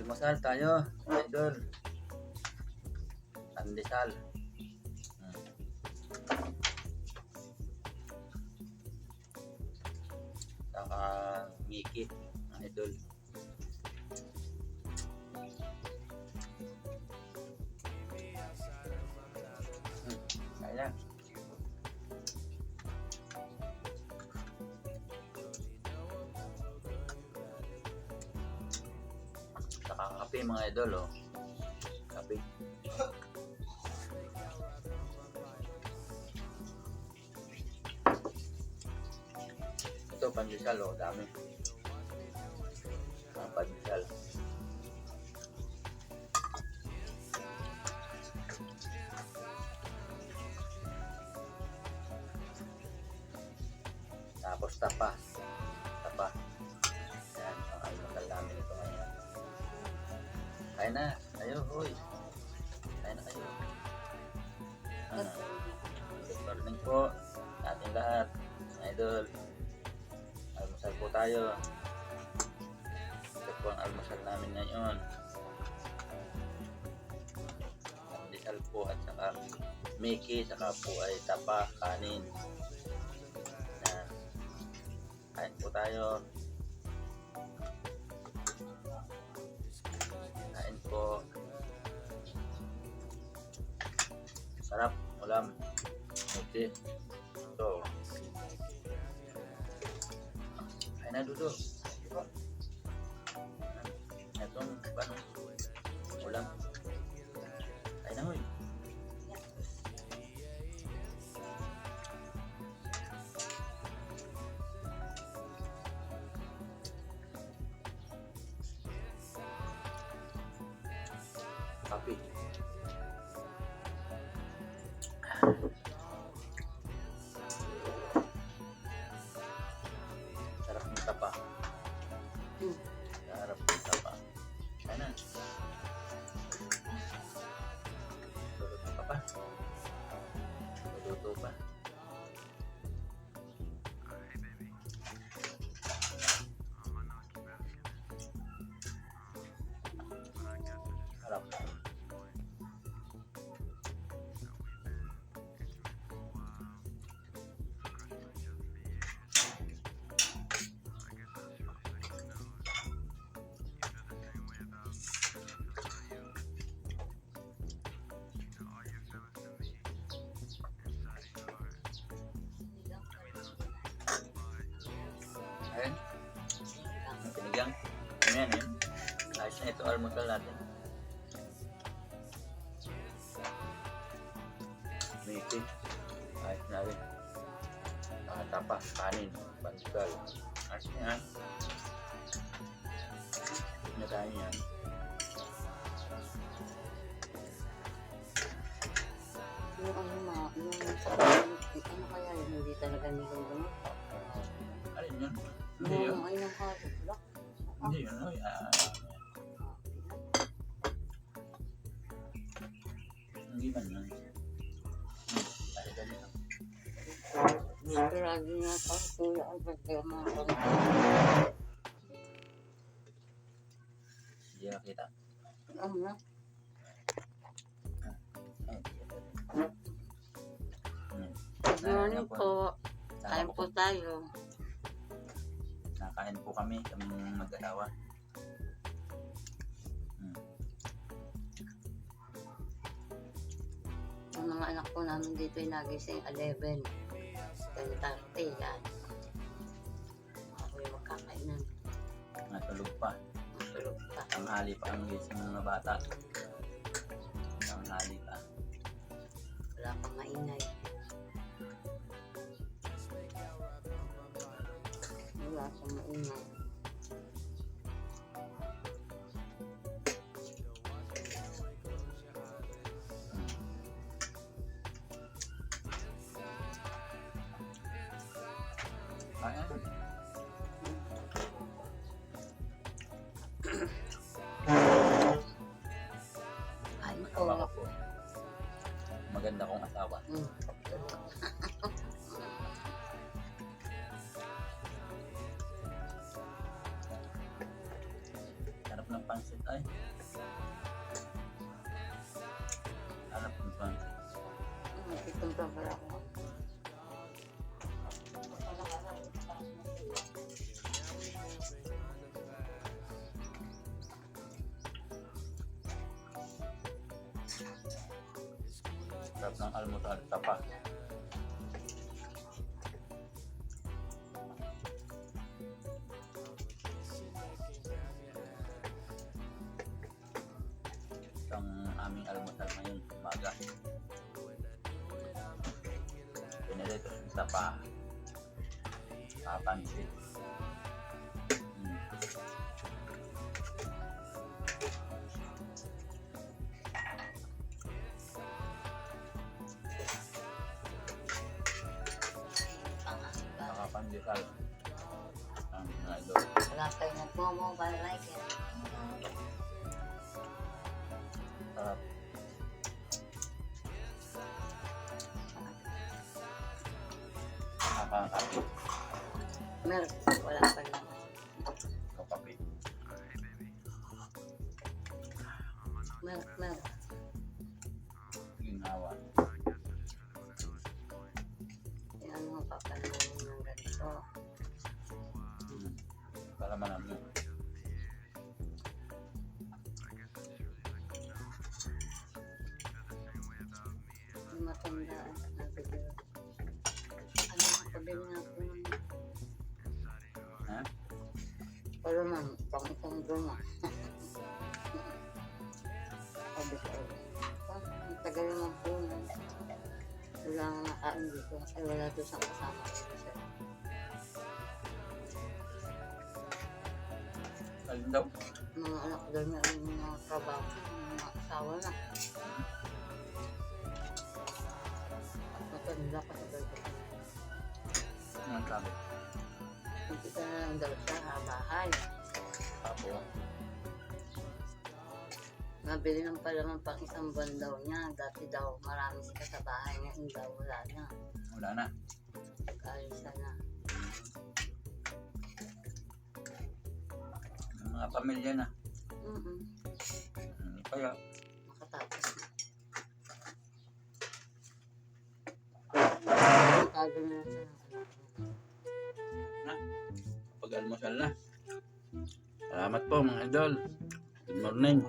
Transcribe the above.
Almusal tayo, idol. Pandesal. Hmm. Saka Mickey, idol. Hmm, Kaya. Kape mga idol, oh. Kape. Ito, pandesal, oh. Dami. Mga pandesal. Tapos tapa. Kain na. Kayo, hoy. Kain na kayo. Ah, good morning po ating lahat. Idol. Almusal po tayo. Ito po ang almusal namin ngayon. Almusal po at saka Mickey, saka po ay tapa, kanin. Kain po tayo. Kain po. Sarap. Ulam. Okay. Ito. Kain na, Dudo. Itong panong ulam. Kape. Ayun. Ang pinigang. Ano yan? Ayos na ito almusal natin. Miki. Ayos na rin. Mga tapa, kanin, bantal. Ayos na yan. Na tayo yan. Yung ano na, yung ano kaya yun, hindi talaga nilulunod. Alin yun? Hindi yun. Block. Hindi yun. Oy, ah, hindi yun. Hmm, Ay, dali lang. Sigurado na pa, kuya, ang pagkama ko. Hindi nakita. Ano na? Ay. Good morning po. Kain po tayo. Nakain po kami, kaming mag-asawa. Hmm. Ang mga anak po namin dito ay nagising 11. 10.30 yan. Ako yung magkakainan. Natulog pa. Matulog pa. Tanghali pa ang gising ng mga bata. Tanghali pa. Wala pang maingay. Pang maingay. Ay, po. Maganda kong asawa. Mm. Sarap ng almusal, tapa. Ito ang aming almusal ngayon, umaga. Pinilito yung tapa. Papansit. Pandesal. Ang mga idol. Wala kayo nagmo-mobile like it. Sarap. Nakakakapit. Meron. Wala pa lang. Kapapit. Meron. Meron. Ginawa. Yan mo papanayin ng ganito. Hmm. Para manami. Yung matandaan. Sabi ko. Ano, pabili nga po ng Ha? Pero man, pang isang guma. Sabi ko, "Ah, ang tagal naman po. Wala nga nakain dito. Ay, wala doon sa kasama ko Alin daw? Mga anak daw niya mga trabaho, mga asawa na. At matanda pa sa bago. Ang sabi. Nakita na lang daw ha, bahay. Apo. Nabili ng pang isang buwan daw niya. Dati daw marami sila sa bahay niya. Hindi daw wala na. Wala na. Nag-alis na. Mga pamilya na. Mm-mm. Hindi kaya. Makatapos na. Tago na lang niya. Pag-almusal na. Salamat po mga idol. Good morning.